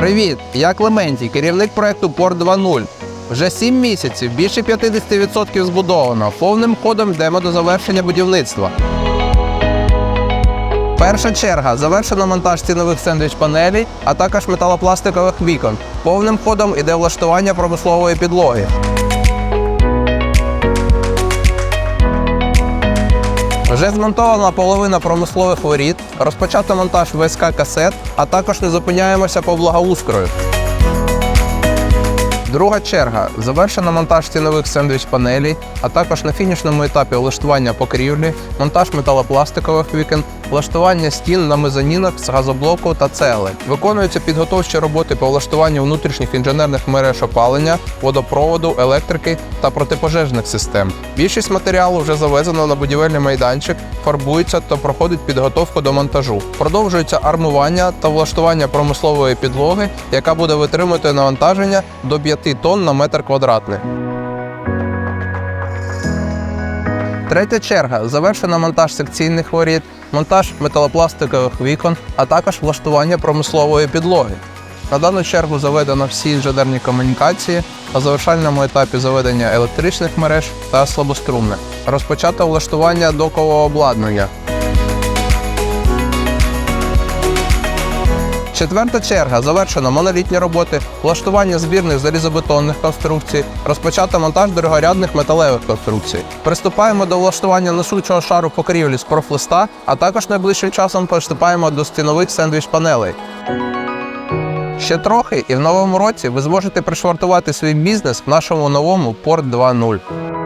Привіт! Я Клементій, керівник проекту Порт 2.0. Вже 7 місяців, більше 50% збудовано. Повним ходом йдемо до завершення будівництва. Перша черга завершено монтаж цінових сендвіч панелей, а також металопластикових вікон. Повним ходом іде влаштування промислової підлоги. Вже змонтована половина промислових воріт, розпочато монтаж ВСК касет, а також не зупиняємося по благоустрою. Друга черга завершено монтаж стінових сендвіч панелей, а також на фінішному етапі влаштування покрівлі, монтаж металопластикових вікон, влаштування стін на мезонінах з газоблоку та цегли. Виконуються підготовчі роботи по влаштуванню внутрішніх інженерних мереж опалення, водопроводу, електрики та протипожежних систем. Більшість матеріалу вже завезено на будівельний майданчик, фарбується та проходить підготовку до монтажу. Продовжується армування та влаштування промислової підлоги, яка буде витримувати навантаження до 5 тонн на метр квадратний. Третя черга завершено монтаж секційних воріт, монтаж металопластикових вікон, а також влаштування промислової підлоги. На дану чергу заведено всі інженерні комунікації, на завершальному етапі заведення електричних мереж та слабострумних. Розпочато влаштування докового обладнання. Четверта черга завершено монолітні роботи, влаштування збірних залізобетонних конструкцій, розпочато монтаж дорогорядних металевих конструкцій. Приступаємо до влаштування несучого шару покрівлі з профлиста, а також найближчим часом приступаємо до стінових сендвіч-панелей. Ще трохи, і в новому році ви зможете пришвартувати свій бізнес в нашому новому Порт 2.0.